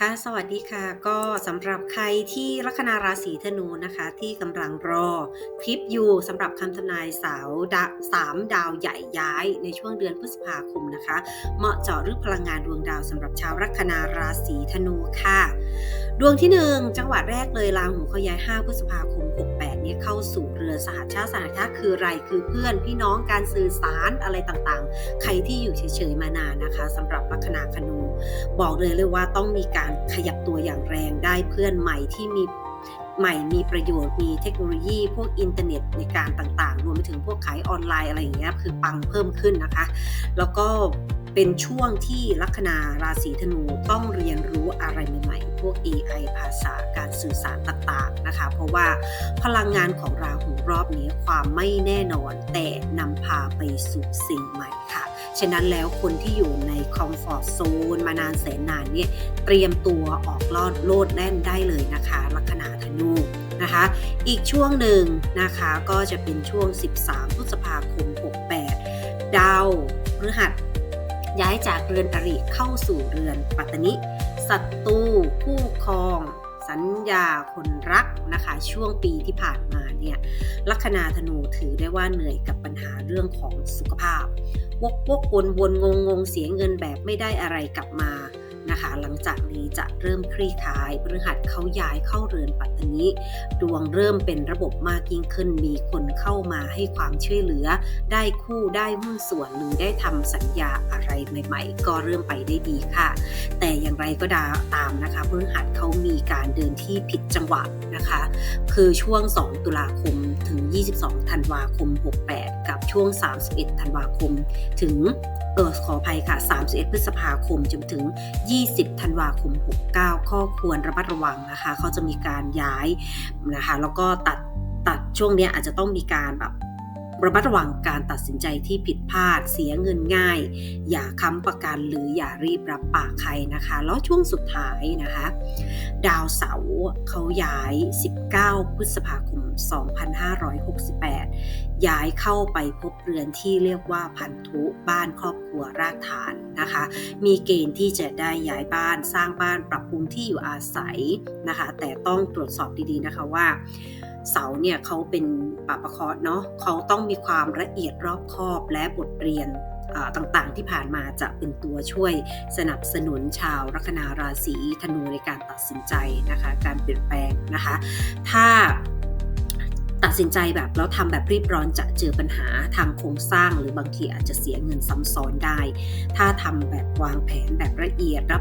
ค่ะสวัสดีค่ะ ก็สำหรับใครที่ลัคนาราศีธนูนะคะ ที่กำลังรอคลิปอยู่สำหรับคำทำนายสาวดาสามดาวใหญ่ย้ายในช่วงเดือนพฤษภาคมนะคะ เหมาะเจาะรึกพลังงานดวงดาวสำหรับชาวลัคนาราศีธนูค่ะ ดวงที่ 1 จังหวัดแรกเลยราหูเขาย้าย 5 พฤษภาคม6 นี่ยเข้าสู่เรือสหชาติสหชาติคืออะไรคือเพื่อนพี่น้องการสื่อสารอะไรต่างๆ ใครที่อยู่เฉยๆมานานนะคะสำหรับลัคนาธนู บอกเลยเลยว่าต้องมีการขยับตัวอย่างแรงได้เพื่อนใหม่ที่มีใหม่มีประโยชน์มีเทคโนโลยี พวกอินเทอร์เน็ตในการต่างๆ รวมไปถึงพวกขายออนไลน์อะไรอย่างเงี้ยคือปังเพิ่มขึ้นนะคะ แล้วก็เป็นช่วงที่ลัคนาราศีธนูต้อง AI ภาษาการสื่อสารต่างๆนะคะ เพราะว่าพลังงานของราหูรอบนี้ความไม่แน่นอนแต่นำพาไปสู่สิ่งใหม่ค่ะ ฉะนั้นแล้วคนที่อยู่ในคอมฟอร์ z โซนมานานแสนนานเนี่ยเตรียมตัวออกลอดโลดแล่นได้เลยนะคะลัคนาธนูนะคะอีกช่วงหนึ่งนะคะก็จะเป็นช่วง 13 พฤษภาคม 68 ดาวพฤหัสย้ายจากเรือนอริเข้าสู่เรือนปัตตนิ ศัตรูคู่ครอง สัญญาคนรักนะคะ ช่วงปีที่ผ่านมาเนี่ยลัคนาธนูถือได้ว่าเหนื่อยกับปัญหาเรื่องของสุขภาพ วกวกวนวนงงงเสียเงินแบบไม่ได้อะไรกลับมา นะคะ หลังจากนี้จะเริ่มคลี่คลายพฤหัสเขาย้ายเข้าเรือนปัตตนิดวงเริ่มเป็นระบบมากยิ่งขึ้น มีคนเข้ามาให้ความช่วยเหลือ ได้คู่ได้หุ้นส่วนหรือได้ทำสัญญาอะไรใหม่ ๆ ก็เริ่มไปได้ดีค่ะ แต่อย่างไรก็ดาตามนะคะพฤหัสเขามีการเดินที่ผิดจังหวะนะคะ คือช่วง 2 ตุลาคมถึง 22 ธันวาคม 68 กับช่วง 31 ธันวาคมถึงเออขออภัยค่ะ 31 พฤษภาคมจนถึง 20ธันวาคม 69 ข้อควรระมัดระวังนะคะเขาจะมีการย้ายนะคะแล้วก็ตัดตัดช่วงนี้อาจจะต้องมีการแบบระมัดระวังการตัดสินใจที่ผิดพลาด เสียเงินง่าย อย่าค้ำประกันหรืออย่ารีบรับปากใครนะคะ แล้วช่วงสุดท้ายนะคะ ดาวเสาร์เขาย้าย 19 พฤษภาคม 2568 ย้ายเข้าไปพบเรือนที่เรียกว่าพันธุบ้านครอบ รัวรากฐานนะคะ มีเกณฑ์ที่จะได้ย้ายบ้านสร้างบ้านปรับปรุงที่อยู่อาศัยนะคะ แต่ต้องตรวจสอบดีๆนะคะว่าเสาเนี่ยเขาเป็นปาประเคราะเนาะเขาต้องมีความละเอียดรอบคอบและบทเรียนต่างๆ ที่ผ่านมาจะเป็นตัวช่วยสนับสนุนชาวลัคนาราศีธนูในการตัดสินใจนะคะ การเปลี่ยนแปลงนะคะ ถ้า ตัดสินใจแบบแล้วทำแบบรีบร้อนจะเจอปัญหาทางโครงสร้าง หรือบางทีอาจจะเสียเงินซ้ำซ้อนได้ ถ้าทำแบบวางแผนแบบละเอียดรับ